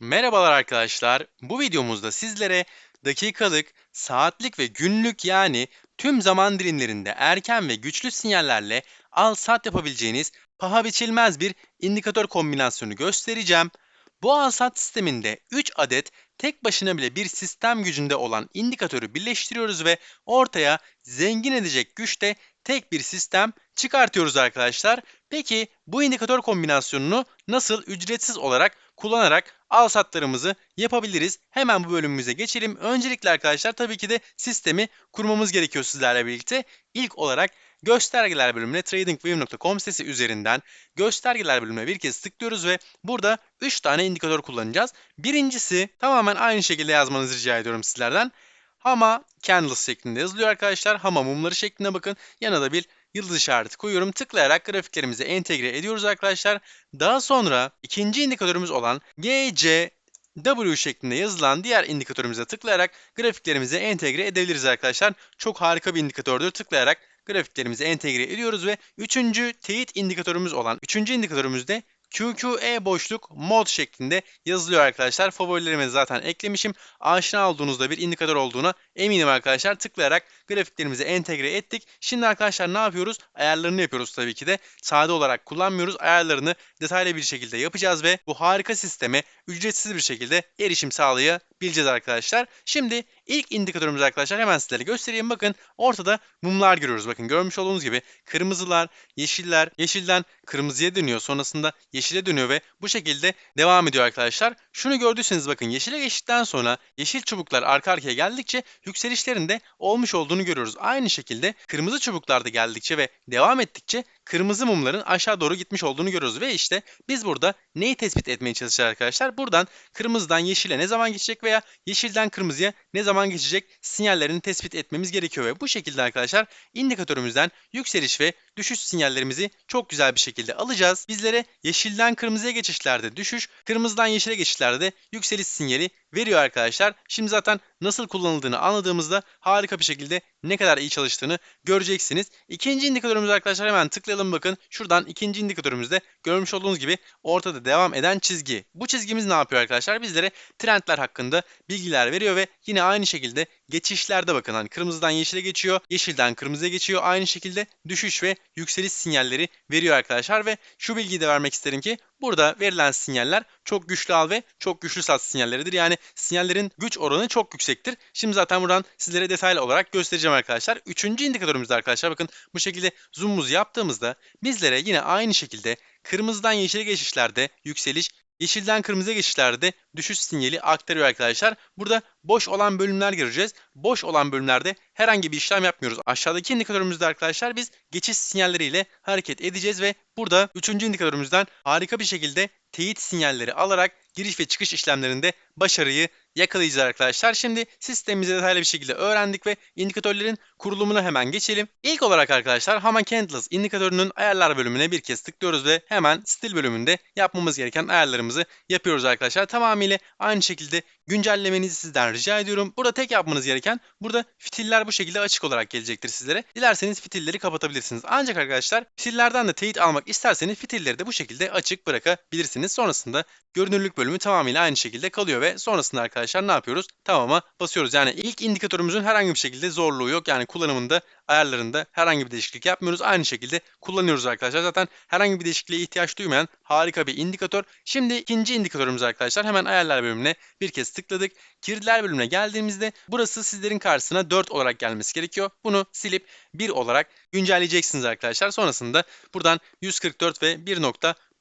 Merhabalar arkadaşlar. Bu videomuzda sizlere dakikalık, saatlik ve günlük yani tüm zaman dilimlerinde erken ve güçlü sinyallerle al-sat yapabileceğiniz paha biçilmez bir indikatör kombinasyonu göstereceğim. Bu al-sat sisteminde 3 adet tek başına bile bir sistem gücünde olan indikatörü birleştiriyoruz ve ortaya zengin edecek güçte tek bir sistem çıkartıyoruz arkadaşlar. Peki bu indikatör kombinasyonunu nasıl ücretsiz olarak kullanarak al satlarımızı yapabiliriz. Hemen bu bölümümüze geçelim. Öncelikle arkadaşlar tabii ki de sistemi kurmamız gerekiyor sizlerle birlikte. İlk olarak göstergeler bölümüne tradingview.com sitesi üzerinden göstergeler bölümüne bir kez tıklıyoruz ve burada 3 tane indikatör kullanacağız. Birincisi tamamen aynı şekilde yazmanızı rica ediyorum sizlerden. Hama candles şeklinde yazılıyor arkadaşlar. Hama mumları şeklinde bakın. Yana da bir yıldız işareti koyuyorum. Tıklayarak grafiklerimize entegre ediyoruz arkadaşlar. Daha sonra ikinci indikatörümüz olan GC W şeklinde yazılan diğer indikatörümüze tıklayarak grafiklerimize entegre edebiliriz arkadaşlar. Çok harika bir indikatördür. Tıklayarak grafiklerimizi entegre ediyoruz ve üçüncü teyit indikatörümüz olan üçüncü indikatörümüzde QQE boşluk mod şeklinde yazılıyor arkadaşlar. Favorilerime zaten eklemişim. Aşina olduğunuzda bir indikatör olduğuna eminim arkadaşlar. Tıklayarak grafiklerimizi entegre ettik. Şimdi arkadaşlar ne yapıyoruz? Ayarlarını yapıyoruz tabii ki de. Sade olarak kullanmıyoruz. Ayarlarını detaylı bir şekilde yapacağız ve bu harika sisteme ücretsiz bir şekilde erişim sağlayabileceğiz arkadaşlar. Şimdi ilk indikatörümüz arkadaşlar hemen sizlere göstereyim. Bakın ortada mumlar görüyoruz. Bakın görmüş olduğunuz gibi kırmızılar, yeşiller, yeşilden kırmızıya dönüyor. Sonrasında yeşile dönüyor ve bu şekilde devam ediyor arkadaşlar. Şunu gördüyseniz bakın yeşile geçtikten sonra yeşil çubuklar arka arkaya geldikçe yükselişlerinde olmuş olduğunu görüyoruz. Aynı şekilde kırmızı çubuklar da geldikçe ve devam ettikçe kırmızı mumların aşağı doğru gitmiş olduğunu görüyoruz ve işte biz burada neyi tespit etmeye çalışacağız arkadaşlar? Buradan kırmızıdan yeşile ne zaman geçecek veya yeşilden kırmızıya ne zaman geçecek sinyallerini tespit etmemiz gerekiyor ve bu şekilde arkadaşlar indikatörümüzden yükseliş ve düşüş sinyallerimizi çok güzel bir şekilde alacağız. Bizlere yeşilden kırmızıya geçişlerde düşüş, kırmızıdan yeşile geçişlerde de yükseliş sinyali veriyor arkadaşlar. Şimdi zaten nasıl kullanıldığını anladığımızda harika bir şekilde ne kadar iyi çalıştığını göreceksiniz. İkinci indikatörümüz arkadaşlar hemen tıklayalım bakın. Şuradan ikinci indikatörümüzde görmüş olduğunuz gibi ortada devam eden çizgi. Bu çizgimiz ne yapıyor arkadaşlar? Bizlere trendler hakkında bilgiler veriyor ve yine aynı şekilde geçişlerde bakın hani kırmızıdan yeşile geçiyor, yeşilden kırmızıya geçiyor. Aynı şekilde düşüş ve yükseliş sinyalleri veriyor arkadaşlar ve şu bilgiyi de vermek isterim ki burada verilen sinyaller çok güçlü al ve çok güçlü sat sinyalleridir. Yani sinyallerin güç oranı çok yüksektir. Şimdi zaten buradan sizlere detaylı olarak göstereceğim arkadaşlar. Üçüncü indikatörümüzde arkadaşlar bakın bu şekilde zoom'umuzu yaptığımızda bizlere yine aynı şekilde kırmızıdan yeşile geçişlerde yükseliş, Yeşilden kırmızıya geçişlerde düşüş sinyali aktarıyor arkadaşlar. Burada boş olan bölümler göreceğiz. Boş olan bölümlerde herhangi bir işlem yapmıyoruz. Aşağıdaki indikatörümüzde arkadaşlar biz geçiş sinyalleriyle hareket edeceğiz ve burada üçüncü indikatörümüzden harika bir şekilde teyit sinyalleri alarak giriş ve çıkış işlemlerinde başarıyı yakalayacağız arkadaşlar. Şimdi sistemimizi detaylı bir şekilde öğrendik ve indikatörlerin kurulumuna hemen geçelim. İlk olarak arkadaşlar Hama Candles indikatörünün ayarlar bölümüne bir kez tıklıyoruz ve hemen stil bölümünde yapmamız gereken ayarlarımızı yapıyoruz arkadaşlar. Tamamıyla aynı şekilde güncellemenizi sizden rica ediyorum. Burada tek yapmanız gereken burada fitiller bu şekilde açık olarak gelecektir sizlere. Dilerseniz fitilleri kapatabilirsiniz. Ancak arkadaşlar fitillerden de teyit almak isterseniz fitilleri de bu şekilde açık bırakabilirsiniz. Sonrasında görünürlük bölümü tamamıyla aynı şekilde kalıyor ve sonrasında arkadaşlar ne yapıyoruz? Tamama basıyoruz. Yani ilk indikatörümüzün herhangi bir şekilde zorluğu yok. Yani kullanımında ayarlarında herhangi bir değişiklik yapmıyoruz. Aynı şekilde kullanıyoruz arkadaşlar. Zaten herhangi bir değişikliğe ihtiyaç duymayan harika bir indikatör. Şimdi ikinci indikatörümüz arkadaşlar. Hemen ayarlar bölümüne bir kez tıkladık. Girdiler bölümüne geldiğimizde burası sizlerin karşısına 4 olarak gelmesi gerekiyor. Bunu silip 1 olarak güncelleyeceksiniz arkadaşlar. Sonrasında buradan 144 ve 1.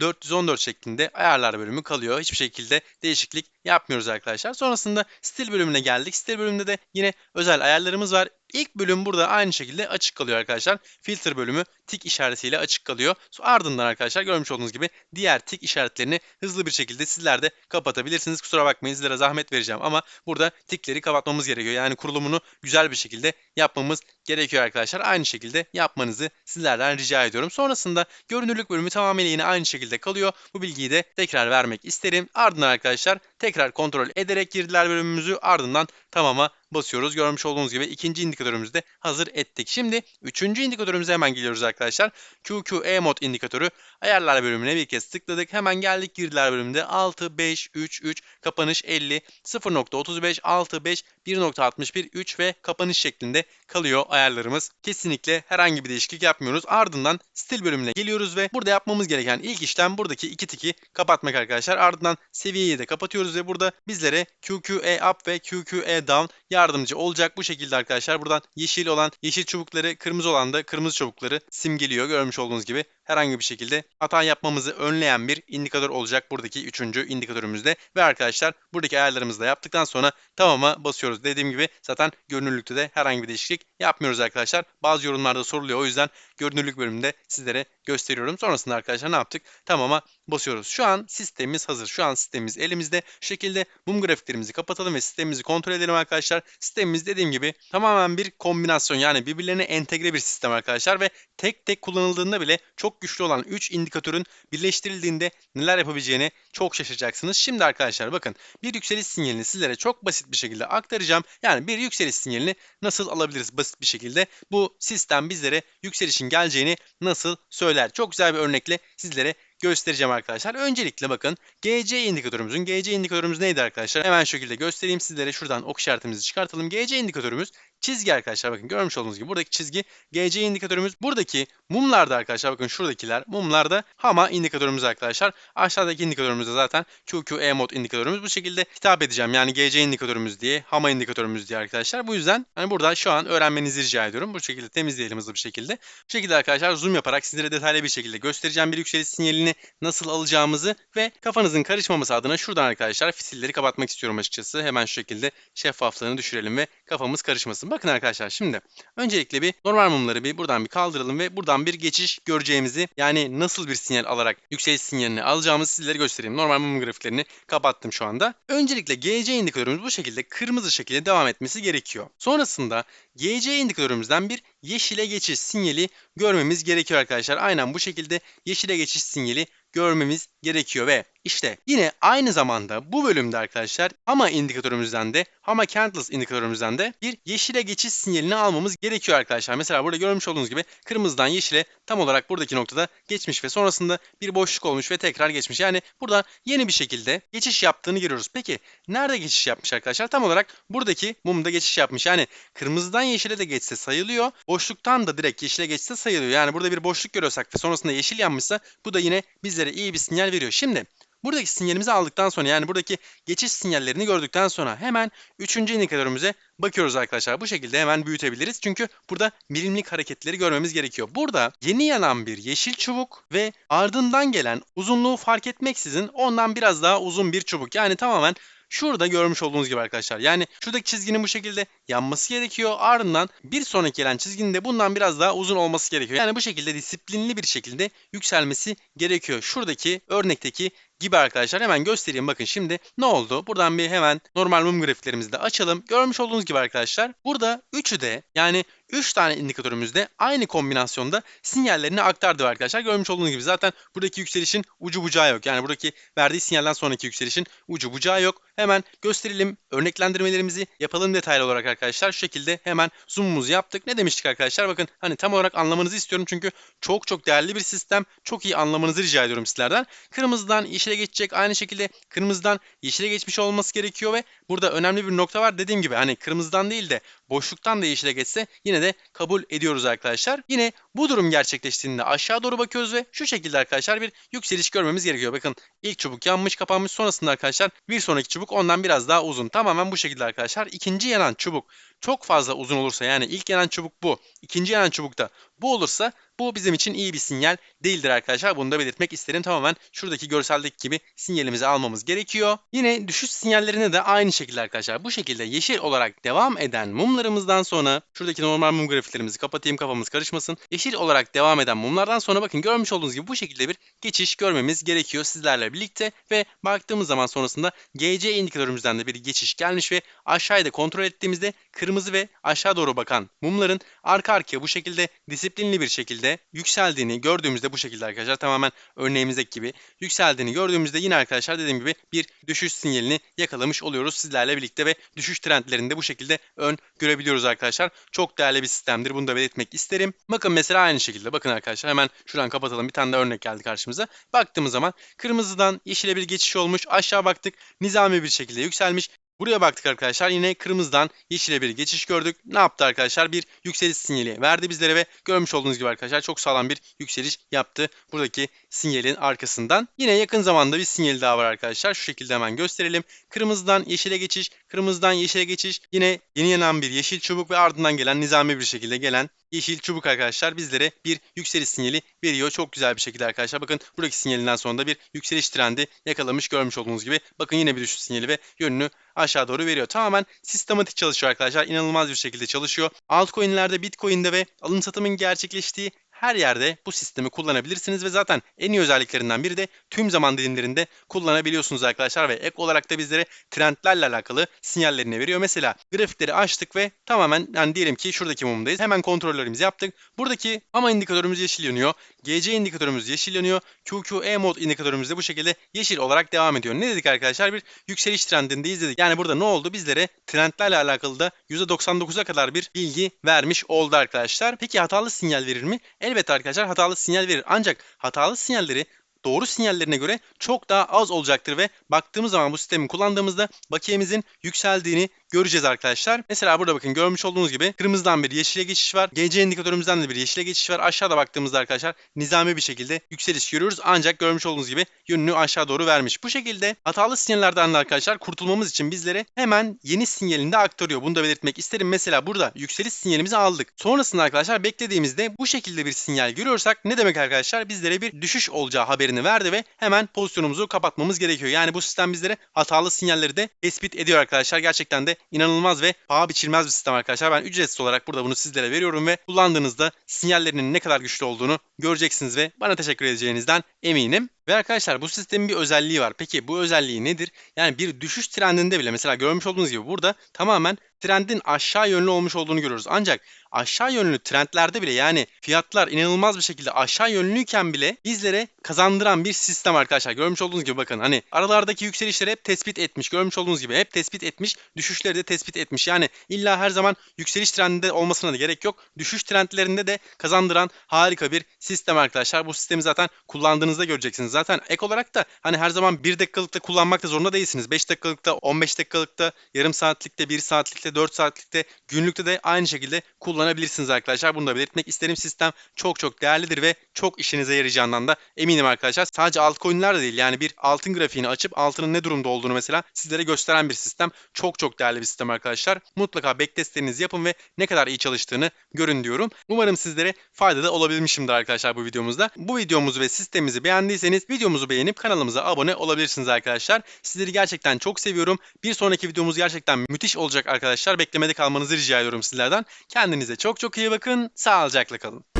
414 şeklinde ayarlar bölümü kalıyor. Hiçbir şekilde değişiklik yapmıyoruz arkadaşlar. Sonrasında stil bölümüne geldik. Stil bölümünde de yine özel ayarlarımız var. İlk bölüm burada aynı şekilde açık kalıyor arkadaşlar. Filtre bölümü tik işaretiyle açık kalıyor. Ardından arkadaşlar görmüş olduğunuz gibi diğer tik işaretlerini hızlı bir şekilde sizler de kapatabilirsiniz. Kusura bakmayın sizlere zahmet vereceğim ama burada tikleri kapatmamız gerekiyor. Yani kurulumunu güzel bir şekilde yapmamız gerekiyor arkadaşlar. Aynı şekilde yapmanızı sizlerden rica ediyorum. Sonrasında görünürlük bölümü tamamıyla yine aynı şekilde kalıyor. Bu bilgiyi de tekrar vermek isterim. Ardından arkadaşlar tekrar kontrol ederek girdiler bölümümüzü ardından tamama basıyoruz. Görmüş olduğunuz gibi ikinci indikatörümüzü de hazır ettik. Şimdi üçüncü indikatörümüze hemen geliyoruz arkadaşlar. QQE mod indikatörü ayarlar bölümüne bir kez tıkladık. Hemen geldik girdiler bölümünde 6, 5, 3, 3, kapanış 50, 0.35, 6, 5, 1.61, 3 ve kapanış şeklinde kalıyor ayarlarımız. Kesinlikle herhangi bir değişiklik yapmıyoruz. Ardından stil bölümüne geliyoruz ve burada yapmamız gereken ilk işlem buradaki iki tiki kapatmak arkadaşlar. Ardından seviyeyi de kapatıyoruz ve burada bizlere QQE up ve QQE down yardımcı olacak. Bu şekilde arkadaşlar buradan yeşil olan yeşil çubukları, kırmızı olan da kırmızı çubukları simgeliyor. Görmüş olduğunuz gibi herhangi bir şekilde hata yapmamızı önleyen bir indikatör olacak buradaki üçüncü indikatörümüzde. Ve arkadaşlar buradaki ayarlarımızı da yaptıktan sonra tamama basıyoruz. Dediğim gibi zaten görünürlükte de herhangi bir değişiklik yapmıyoruz arkadaşlar. Bazı yorumlarda soruluyor o yüzden görünürlük bölümünde sizlere gösteriyorum. Sonrasında arkadaşlar ne yaptık? Tamama basıyoruz. Şu an sistemimiz hazır. Şu an sistemimiz elimizde. Şu şekilde mum grafiklerimizi kapatalım ve sistemimizi kontrol edelim arkadaşlar. Sistemimiz dediğim gibi tamamen bir kombinasyon yani birbirlerine entegre bir sistem arkadaşlar ve tek tek kullanıldığında bile çok güçlü olan 3 indikatörün birleştirildiğinde neler yapabileceğini çok şaşıracaksınız. Şimdi arkadaşlar bakın bir yükseliş sinyalini sizlere çok basit bir şekilde aktaracağım. Yani bir yükseliş sinyalini nasıl alabiliriz basit bir şekilde? Bu sistem bizlere yükselişin geleceğini nasıl söyler? Çok güzel bir örnekle sizlere göstereceğim arkadaşlar. Öncelikle bakın GC indikatörümüzün GC indikatörümüz neydi arkadaşlar? Hemen şekilde göstereyim sizlere. Şuradan ok işaretimizi çıkartalım. GC indikatörümüz çizgi arkadaşlar. Bakın görmüş olduğunuz gibi buradaki çizgi GC indikatörümüz. Buradaki mumlarda arkadaşlar bakın şuradakiler mumlarda HAMA indikatörümüz arkadaşlar. Aşağıdaki indikatörümüz de zaten QQE mod indikatörümüz. Bu şekilde hitap edeceğim. Yani GC indikatörümüz diye, HAMA indikatörümüz diye arkadaşlar. Bu yüzden hani burada şu an öğrenmenizi rica ediyorum. Bu şekilde temizleyelim hızlı bir şekilde. Bu şekilde arkadaşlar zoom yaparak sizlere detaylı bir şekilde göstereceğim bir yükseliş sinyalini nasıl alacağımızı ve kafanızın karışmaması adına şuradan arkadaşlar fisilleri kapatmak istiyorum açıkçası. Hemen şu şekilde şeffaflığını düşürelim ve kafamız karışmasın. Bakın arkadaşlar şimdi öncelikle bir normal mumları bir buradan bir kaldıralım ve buradan bir geçiş göreceğimizi yani nasıl bir sinyal alarak yükseliş sinyalini alacağımızı sizlere göstereyim. Normal mum grafiklerini kapattım şu anda. Öncelikle GC indikatörümüz bu şekilde kırmızı şekilde devam etmesi gerekiyor. Sonrasında GC indikatörümüzden bir yeşile geçiş sinyali görmemiz gerekiyor arkadaşlar. Aynen bu şekilde yeşile geçiş sinyali görmemiz gerekiyor ve işte yine aynı zamanda bu bölümde arkadaşlar HAMA indikatörümüzden de HAMA Candles indikatörümüzden de bir yeşile geçiş sinyalini almamız gerekiyor arkadaşlar. Mesela burada görmüş olduğunuz gibi kırmızıdan yeşile tam olarak buradaki noktada geçmiş ve sonrasında bir boşluk olmuş ve tekrar geçmiş. Yani burada yeni bir şekilde geçiş yaptığını görüyoruz. Peki nerede geçiş yapmış arkadaşlar? Tam olarak buradaki mumda geçiş yapmış. Yani kırmızıdan yeşile de geçse sayılıyor. Boşluktan da direkt yeşile geçse sayılıyor. Yani burada bir boşluk görüyorsak ve sonrasında yeşil yanmışsa bu da yine bizlere iyi bir sinyal veriyor. Şimdi Buradaki sinyalimizi aldıktan sonra yani buradaki geçiş sinyallerini gördükten sonra hemen üçüncü indikatörümüze bakıyoruz arkadaşlar. Bu şekilde hemen büyütebiliriz. Çünkü burada milimlik hareketleri görmemiz gerekiyor. Burada yeni yanan bir yeşil çubuk ve ardından gelen uzunluğu fark etmeksizin ondan biraz daha uzun bir çubuk. Yani tamamen Şurada görmüş olduğunuz gibi arkadaşlar. Yani şuradaki çizginin bu şekilde yanması gerekiyor. Ardından bir sonraki gelen çizginin de bundan biraz daha uzun olması gerekiyor. Yani bu şekilde disiplinli bir şekilde yükselmesi gerekiyor. Şuradaki örnekteki gibi arkadaşlar hemen göstereyim bakın şimdi ne oldu? Buradan bir hemen normal mum grafiklerimizi de açalım. Görmüş olduğunuz gibi arkadaşlar burada üçü de yani 3 tane indikatörümüzde aynı kombinasyonda sinyallerini aktardı arkadaşlar. Görmüş olduğunuz gibi zaten buradaki yükselişin ucu bucağı yok. Yani buradaki verdiği sinyalden sonraki yükselişin ucu bucağı yok. Hemen gösterelim örneklendirmelerimizi yapalım detaylı olarak arkadaşlar. Şu şekilde hemen zoom'umuzu yaptık. Ne demiştik arkadaşlar? Bakın hani tam olarak anlamanızı istiyorum çünkü çok çok değerli bir sistem. Çok iyi anlamanızı rica ediyorum sizlerden. Kırmızıdan yeşile geçecek. Aynı şekilde kırmızıdan yeşile geçmiş olması gerekiyor ve burada önemli bir nokta var. Dediğim gibi hani kırmızıdan değil de boşluktan da yeşile geçse yine de kabul ediyoruz arkadaşlar. Yine bu durum gerçekleştiğinde aşağı doğru bakıyoruz ve şu şekilde arkadaşlar bir yükseliş görmemiz gerekiyor. Bakın ilk çubuk yanmış kapanmış sonrasında arkadaşlar bir sonraki çubuk ondan biraz daha uzun. Tamamen bu şekilde arkadaşlar. İkinci yanan çubuk çok fazla uzun olursa yani ilk yanan çubuk bu. ikinci yanan çubuk da bu olursa bu bizim için iyi bir sinyal değildir arkadaşlar. Bunu da belirtmek isterim. Tamamen şuradaki görseldeki gibi sinyalimizi almamız gerekiyor. Yine düşüş sinyallerine de aynı şekilde arkadaşlar. Bu şekilde yeşil olarak devam eden mumlarımızdan sonra şuradaki normal mum grafiklerimizi kapatayım kafamız karışmasın. Yeşil olarak devam eden mumlardan sonra bakın görmüş olduğunuz gibi bu şekilde bir geçiş görmemiz gerekiyor sizlerle birlikte ve baktığımız zaman sonrasında GC indikatörümüzden de bir geçiş gelmiş ve aşağıda kontrol ettiğimizde kırmızı kırmızı ve aşağı doğru bakan mumların arka arkaya bu şekilde disiplinli bir şekilde yükseldiğini gördüğümüzde bu şekilde arkadaşlar tamamen örneğimizdeki gibi yükseldiğini gördüğümüzde yine arkadaşlar dediğim gibi bir düşüş sinyalini yakalamış oluyoruz sizlerle birlikte ve düşüş trendlerinde bu şekilde ön görebiliyoruz arkadaşlar. Çok değerli bir sistemdir. Bunu da belirtmek isterim. Bakın mesela aynı şekilde bakın arkadaşlar hemen şuradan kapatalım. Bir tane de örnek geldi karşımıza. Baktığımız zaman kırmızıdan yeşile bir geçiş olmuş. Aşağı baktık. Nizami bir şekilde yükselmiş. Buraya baktık arkadaşlar yine kırmızıdan yeşile bir geçiş gördük. Ne yaptı arkadaşlar? Bir yükseliş sinyali verdi bizlere ve görmüş olduğunuz gibi arkadaşlar çok sağlam bir yükseliş yaptı. Buradaki sinyalin arkasından. Yine yakın zamanda bir sinyali daha var arkadaşlar. Şu şekilde hemen gösterelim. Kırmızıdan yeşile geçiş, kırmızıdan yeşile geçiş. Yine yeni yanan bir yeşil çubuk ve ardından gelen nizami bir şekilde gelen yeşil çubuk arkadaşlar bizlere bir yükseliş sinyali veriyor. Çok güzel bir şekilde arkadaşlar. Bakın buradaki sinyalinden sonra da bir yükseliş trendi yakalamış görmüş olduğunuz gibi. Bakın yine bir düşüş sinyali ve yönünü aşağı doğru veriyor. Tamamen sistematik çalışıyor arkadaşlar. İnanılmaz bir şekilde çalışıyor. Altcoin'lerde, Bitcoin'de ve alım satımın gerçekleştiği her yerde bu sistemi kullanabilirsiniz ve zaten en iyi özelliklerinden biri de tüm zaman dilimlerinde kullanabiliyorsunuz arkadaşlar ve ek olarak da bizlere trendlerle alakalı sinyallerini veriyor. Mesela grafikleri açtık ve tamamen yani diyelim ki şuradaki mumdayız. Hemen kontrollerimizi yaptık. Buradaki ama indikatörümüz yeşil yanıyor. GC indikatörümüz yeşil yanıyor. QQE mod indikatörümüz de bu şekilde yeşil olarak devam ediyor. Ne dedik arkadaşlar? Bir yükseliş trendindeyiz dedik. Yani burada ne oldu? Bizlere trendlerle alakalı da %99'a kadar bir bilgi vermiş oldu arkadaşlar. Peki hatalı sinyal verir mi? Elbette arkadaşlar hatalı sinyal verir. Ancak hatalı sinyalleri doğru sinyallerine göre çok daha az olacaktır ve baktığımız zaman bu sistemi kullandığımızda bakiyemizin yükseldiğini göreceğiz arkadaşlar. Mesela burada bakın görmüş olduğunuz gibi kırmızıdan bir yeşile geçiş var. GC indikatörümüzden de bir yeşile geçiş var. Aşağıda baktığımızda arkadaşlar nizami bir şekilde yükseliş görüyoruz. Ancak görmüş olduğunuz gibi yönünü aşağı doğru vermiş. Bu şekilde hatalı sinyallerden de arkadaşlar kurtulmamız için bizlere hemen yeni sinyalinde aktarıyor. Bunu da belirtmek isterim. Mesela burada yükseliş sinyalimizi aldık. Sonrasında arkadaşlar beklediğimizde bu şekilde bir sinyal görüyorsak ne demek arkadaşlar? Bizlere bir düşüş olacağı haberini verdi ve hemen pozisyonumuzu kapatmamız gerekiyor. Yani bu sistem bizlere hatalı sinyalleri de tespit ediyor arkadaşlar. Gerçekten de inanılmaz ve paha biçilmez bir sistem arkadaşlar. Ben ücretsiz olarak burada bunu sizlere veriyorum ve kullandığınızda sinyallerinin ne kadar güçlü olduğunu göreceksiniz ve bana teşekkür edeceğinizden eminim. Ve arkadaşlar bu sistemin bir özelliği var. Peki bu özelliği nedir? Yani bir düşüş trendinde bile mesela görmüş olduğunuz gibi burada tamamen trendin aşağı yönlü olmuş olduğunu görüyoruz. Ancak aşağı yönlü trendlerde bile yani fiyatlar inanılmaz bir şekilde aşağı yönlüyken bile bizlere kazandıran bir sistem arkadaşlar. Görmüş olduğunuz gibi bakın hani aralardaki yükselişleri hep tespit etmiş. Görmüş olduğunuz gibi hep tespit etmiş. Düşüşleri de tespit etmiş. Yani illa her zaman yükseliş trendinde olmasına da gerek yok. Düşüş trendlerinde de kazandıran harika bir sistem arkadaşlar. Bu sistemi zaten kullandığınızda göreceksiniz. Ek olarak da hani her zaman 1 dakikalıkta kullanmak da zorunda değilsiniz. 5 dakikalıkta, 15 dakikalıkta, yarım saatlikte, 1 saatlikte, 4 saatlikte, günlükte de aynı şekilde kullanabilirsiniz arkadaşlar. Bunu da belirtmek isterim. Sistem çok çok değerlidir ve çok işinize yarayacağından da eminim arkadaşlar. Sadece altcoin'ler de değil yani bir altın grafiğini açıp altının ne durumda olduğunu mesela sizlere gösteren bir sistem. Çok çok değerli bir sistem arkadaşlar. Mutlaka backtestlerinizi yapın ve ne kadar iyi çalıştığını görün diyorum. Umarım sizlere faydalı olabilmişimdir arkadaşlar bu videomuzda. Bu videomuzu ve sistemimizi beğendiyseniz videomuzu beğenip kanalımıza abone olabilirsiniz arkadaşlar. Sizleri gerçekten çok seviyorum. Bir sonraki videomuz gerçekten müthiş olacak arkadaşlar. Beklemede kalmanızı rica ediyorum sizlerden. Kendinize çok çok iyi bakın. Sağlıcakla kalın.